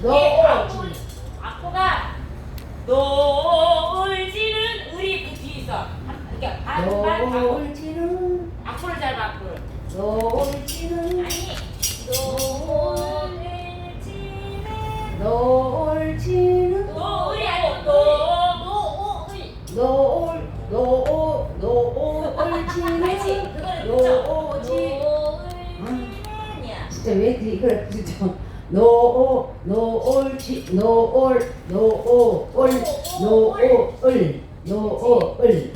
이 악보, 악보가 놀지는 우리 그 뒤에서. 그러니까 반반 놀지는. 악보를 잘 봐. 놀지는. 아니 놀지는. 놀지는. 놀이 아니 놀놀 놀놀놀지는. 놀지 진짜 왜 이걸 그죠? 노 노을지 노을 노을 노을 노을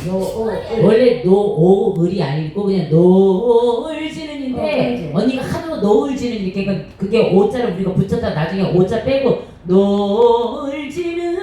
노을 원래 노을이 아니고 그냥 노을지는인데 어. 언니가 하도 노을지는 이렇게 그- 그게 오자를 우리가 붙였다 나중에 오자 빼고 노을지는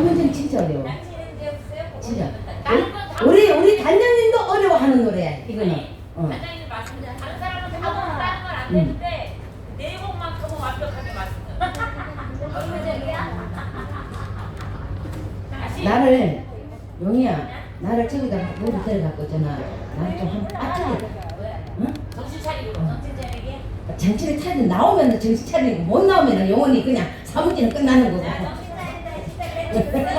사문제는 진짜 어려워. 진짜. 우리 우리 단장님도 어려워하는 노래야. 이거는. 어. 단장님 말씀드려. 다른 대목은 아. 다른 건안 음. 되는데 내용만큼은 완벽하게 말씀드려. 다시. 나를 용이야. 나를 저기다 노래 데려갖고 있잖아. 나를 좀한 빠뜨려. 응? 정신 차리고 어. 정신 차리게. 정신을 차리 나오면 정신 차리고 못 나오면 영원히 그냥 사무지는 끝나는 거고. 차린다.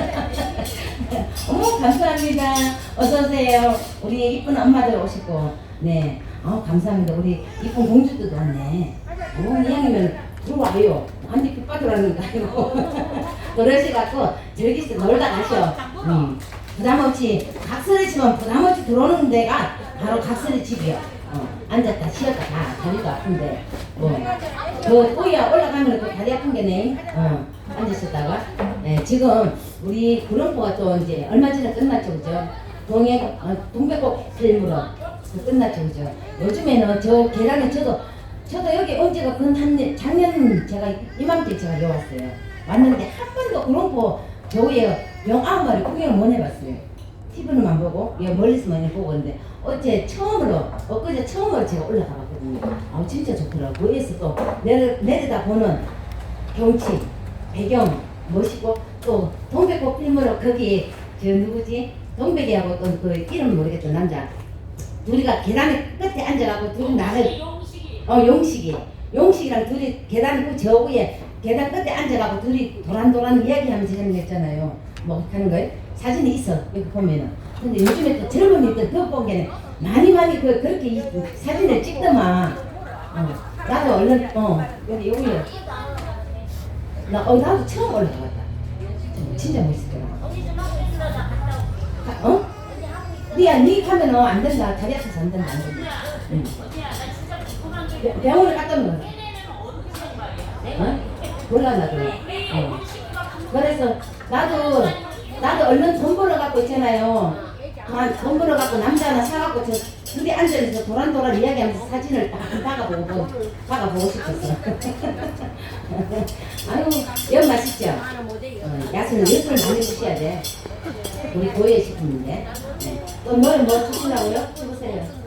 어머 감사합니다. 어서 오세요. 우리 이쁜 엄마들 오시고 네. 아 감사합니다. 우리 이쁜 공주들도 왔네. 어 이왕이면 들어와요. 한입 pit빠들라는 거 아니고 그러시갖고 즐기시 놀다 가셔. 음. 부담 없이 각설의 집은 부담 없이 들어오는 데가 바로 각설의 집이요. 앉았다 쉬었다 다 다리도 아픈데 뭐그 꼬야 올라가면 또 다리 아픈 게네 어 앉으셨다가 예, 지금 우리 구름포가 또 이제 얼마 전에 끝났죠 그죠 동해 어, 동백꽃 필무로 끝났죠 그죠 요즘에는 저 계란에 저도 저도 여기 온 지가 근한 작년 제가 이맘때 제가 여기 왔어요 왔는데 한 번도 구름포 겨우에 영 아홉 마리 구경을 못 해봤어요 TV로만 보고 예, 멀리서만 보고 있는데 어제 처음으로 엊그제 처음으로 제가 올라가 봤거든요. 아 진짜 좋더라고. 거기에서 또 내려, 내려다 보는 경치, 배경 멋있고 또 동백꽃 필무로 거기 저 누구지? 동백이하고 또 그 이름 모르겠다 남자. 둘이가 계단 끝에 앉아가고 둘이 나를 용식이. 어 용식이. 용식이랑 둘이 계단 그저 위에 계단 끝에 앉아가고 둘이 도란도란 이야기하면서 있잖아요. 뭐 하는 거요? 사진이 있어 여기 보면은. 근데 요즘에 또 젊은이들 더 보기에는 많이 많이 그 그렇게 이 사진을 찍더만. 어, 나도 얼른 어 여기 여기에 나어 나도 처음 올라가봤다 진짜 멋있더라 가- 어? 니야 니 가면은 안 된다 아파서 안 된다 안 된다 응. 언니야 나 진짜 그만 병- 병원에 갔다 말이야 어? 몰라 나도 왜 어. 그래서 나도 나도 얼른 돈 벌어 갖고 있잖아요. 아, 돈 벌어 갖고 남자 하나 사갖고 저 둘이 앉아서 도란도란 이야기하면서 사진을 딱 박아보고 박아보고 싶었어. 아유, 연 맛있죠. 어, 야수는 엿을 많이 드셔야 돼. 우리 고해 식품인데. 네. 또뭘뭐 드시려고요? 해보세요.